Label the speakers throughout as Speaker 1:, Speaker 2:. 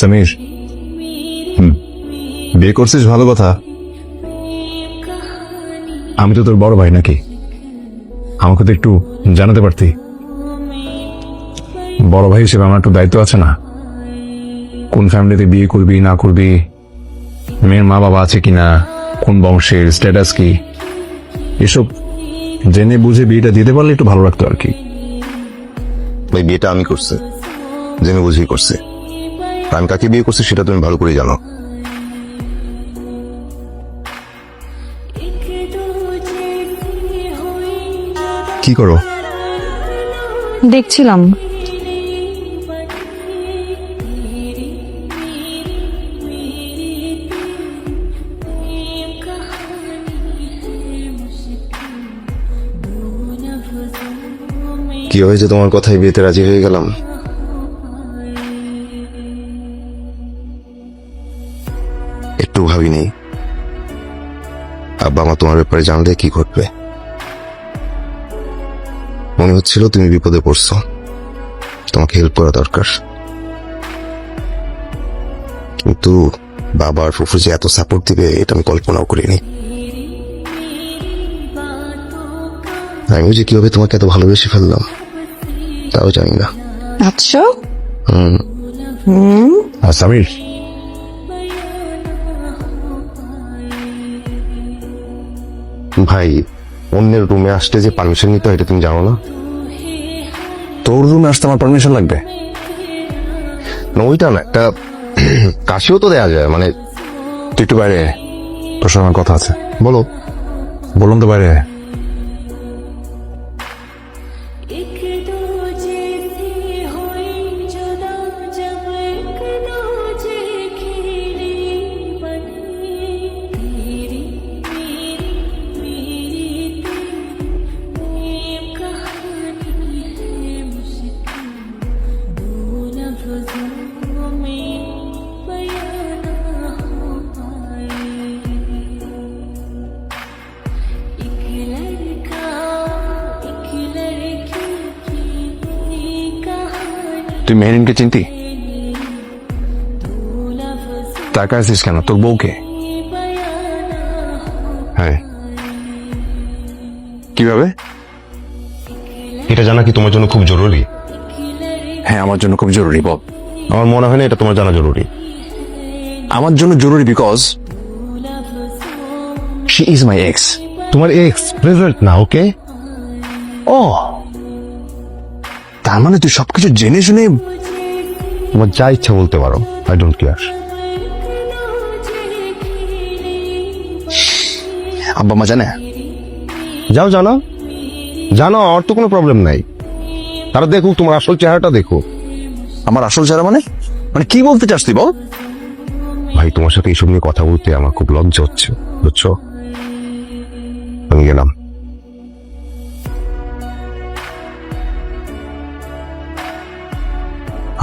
Speaker 1: সমীর বিয়ে করছিস ভালো কথা। আমি তো তোর বড় ভাই নাকি? আমাকে তো একটু জানাতে পারতি। বড় ভাই হিসেবে আমার একটু দায়িত্ব আছে না? কোন ফ্যামিলিতে বিয়ে করবি, না করবি? মেয়ের মা বাবা আছে কিনা? কোন বংশের স্ট্যাটাস কি? এসব জেনে বুঝে বিয়েটা দিতে পারলে একটু ভালো লাগতো আর কি।
Speaker 2: ভাই, বিয়েটা আমি করছি। জেনে বুঝেই করছে। আমি কাকে বিয়ে করছি সেটা তুমি ভালো করে জানো।
Speaker 1: কি করো?
Speaker 3: দেখছিলাম।
Speaker 2: কি হয়েছে তোমার কথায় বিয়েতে রাজি হয়ে গেলাম? একটু ভাবিনি। আব্বা মা তোমার ব্যাপারে জানলে কি ঘটবে? মনে হচ্ছিল তুমি বিপদে পড়ছো। তোমাকে হেল্প করা দরকার। কিন্তু বাবা আর ফুফু যে এত সাপোর্ট দিবে এটা আমি কল্পনাও করিনি। আমিও যে কীভাবে তোমাকে এত ভালোবেসে ফেললাম তাও জানি না।
Speaker 3: আচ্ছা?
Speaker 2: হুম?
Speaker 1: আর সামির
Speaker 2: ভাই অন্যের রুমে আসতে যে পারমিশন নিতে হয় এটা তুমি জানো না?
Speaker 1: তোর রুমে আসতে আমার পারমিশন লাগবে?
Speaker 2: না ওইটা না একটা কাশিও তো দেয়া যায় মানে
Speaker 1: তুই একটু বাইরে তোর সঙ্গে আমার কথা আছে।
Speaker 2: বলো।
Speaker 1: বললাম তো বাইরে তুই মেহরিনকে চিনতি? তাকা আসিস কেন? তোর বউকে? হ্যাঁ। কীভাবে?
Speaker 2: এটা জানা কি তোমার জন্য খুব জরুরি?
Speaker 1: হ্যাঁ আমার জন্য খুব জরুরি বব
Speaker 2: আমার মনে হয় না এটা তোমার জানা জরুরি।
Speaker 1: আমার জন্য জরুরি because she is my ex
Speaker 2: তোমার এক্স প্রেজেন্ট না ওকে
Speaker 1: ও তার মানে তুই সবকিছু জেনে শুনে
Speaker 2: তোমার যা ইচ্ছা বলতে পারো আই ডোন্ট কেয়ার
Speaker 1: আব্বা মা জানে?
Speaker 2: যাও জানো। জানো আমার তো কোনো প্রবলেম নাই। তারা দেখুক তোমার আসল চেহারাটা দেখো
Speaker 1: আমার আসল চেহারা মানে? মানে কি বলতে চাস তুই বল?
Speaker 2: ভাই তোমার সাথে এইসব নিয়ে কথা বলতে আমার খুব লজ্জা হচ্ছে বুঝছ? আমি গেলাম।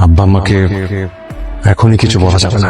Speaker 1: আব্বা আমাকে এখনই কিছু বলা যাবে না।